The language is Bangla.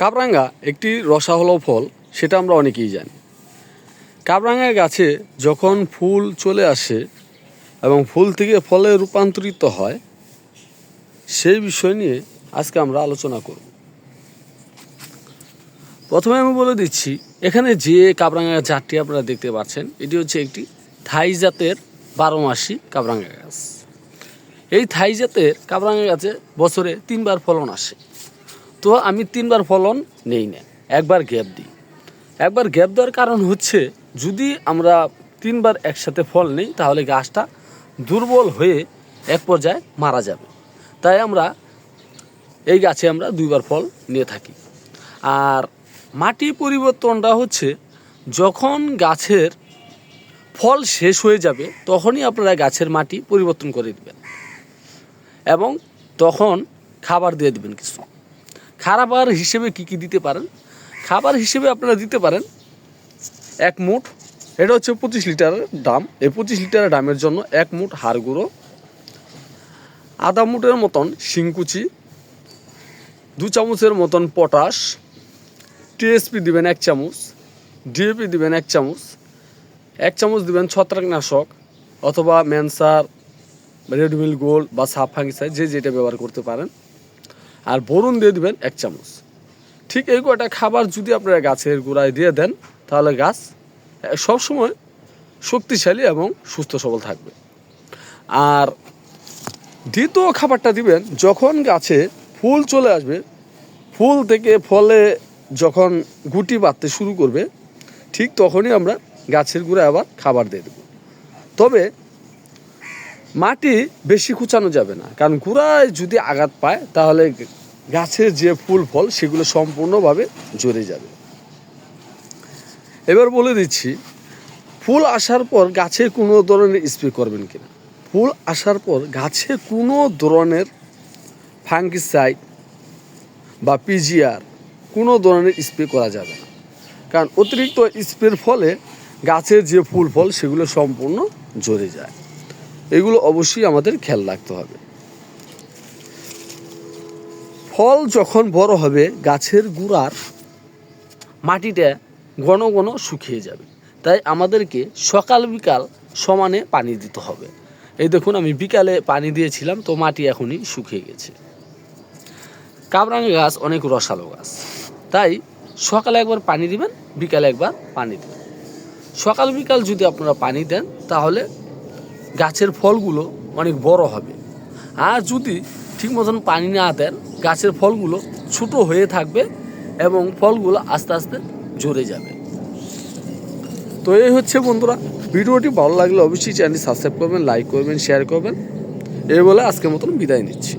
কাবরাঙ্গা একটি রসালো ফল, সেটা আমরা অনেকেই জানি। কাবরাঙ্গা গাছে যখন ফুল চলে আসে এবং ফুল থেকে ফলে রূপান্তরিত হয়, সেই বিষয় নিয়ে আজকে আমরা আলোচনা করব। প্রথমে আমি বলে দিচ্ছি, এখানে যে কাবরাঙ্গা জাতটি আপনারা দেখতে পাচ্ছেন, এটি হচ্ছে একটি থাই জাতের বারো মাসি কাবরাঙ্গা গাছ। এই থাই জাতের কাবরাঙ্গা গাছে বছরে তিনবার ফলন আসে। তো আমি তিনবার ফলন নেই না, একবার গ্যাপ দিই। একবার গ্যাপ দেওয়ার কারণ হচ্ছে যদি আমরা তিনবার একসাথে ফল নেই, তাহলে গাছটা দুর্বল হয়ে এক পর্যায়ে মারা যাবে। তাই আমরা এই গাছে আমরা দুইবার ফল নিয়ে থাকি। আর মাটি পরিবর্তনটা হচ্ছে যখন গাছের ফল শেষ হয়ে যাবে, তখনই আপনারা গাছের মাটি পরিবর্তন করে দেবেন এবং তখন খাবার দিয়ে দেবেন কিছু। খাবার হিসেবে কি কি দিতে পারেন? খাবার হিসেবে আপনারা দিতে পারেন এক মুঠ, এটা হচ্ছে পঁচিশ লিটারের দাম। এই পঁচিশ লিটারের দামের জন্য এক মুঠ হাড় গুঁড়ো, আধা মুঠের মতন শিংকুচি, দু চামচের মতন পটাশ, টিএসপি দিবেন এক চামচ, ডিএপি দিবেন এক চামচ এক চামচ দিবেন ছত্রাকনাশক অথবা ম্যানসার, রেডমিল গোল্ড বা সাপ ফাঙ্গিসাইড, যে যেটা ব্যবহার করতে পারেন। আর বরুণ দিয়ে দিবেন এক চামচ। ঠিক এই কয়টা খাবার যদি আপনারা গাছের গোড়ায় দিয়ে দেন, তাহলে গাছ সবসময় শক্তিশালী এবং সুস্থ সবল থাকবে। আর দ্বিতীয় খাবারটা দিবেন, যখন গাছে ফুল চলে আসবে, ফুল থেকে ফলে যখন গুটি বাঁধতে শুরু করবে, ঠিক তখনই আমরা গাছের গুঁড়ায় আবার খাবার দিয়ে দেবো। তবে মাটি বেশি কুচানো যাবে না। কারণ গুঁড়ায় যদি আঘাত পায়, তাহলে গাছের যে ফুল ফল, সেগুলো সম্পূর্ণভাবে ঝরে যাবে। এবার বলে দিচ্ছি, ফুল আসার পর গাছে কোনো ধরনের স্প্রে করবেন কিনা? ফুল আসার পর গাছে কোনো ধরনের ফাঙ্গিসাইড বা পিজিআর কোনো ধরনের স্প্রে করা যাবে না। কারণ অতিরিক্ত স্প্রের ফলে গাছের যে ফুল ফল, সেগুলো সম্পূর্ণ ঝরে যায়। এগুলো অবশ্যই আমাদের খেয়াল রাখতে হবে। ফল যখন বড় হবে, গাছের গুড়ার মাটিটা ঘন ঘন শুকিয়ে যাবে। তাই আমাদেরকে সকাল বিকাল সমানে পানি দিতে হবে। এই দেখুন, আমি বিকালে পানি দিয়েছিলাম, তো মাটি এখনই শুকিয়ে গেছে। কাবরাঙ্গা গাছ অনেক রসালো গাছ। তাই সকালে একবার পানি দিবেন, বিকালে একবার পানি দেবেন। সকাল বিকাল যদি আপনারা পানি দেন, তাহলে গাছের ফলগুলো অনেক বড় হবে। আর যদি ঠিক মতন পানি না দেন, গাছের ফলগুলো ছোট হয়ে থাকবে এবং ফলগুলো আস্তে আস্তে ঝরে যাবে। তো এই হচ্ছে বন্ধুরা, ভিডিওটি ভালো লাগলে অবশ্যই চ্যানেলটি সাবস্ক্রাইব করবেন, লাইক করবেন শেয়ার করবেন। এই বলে আজকের মতন বিদায় নিচ্ছি।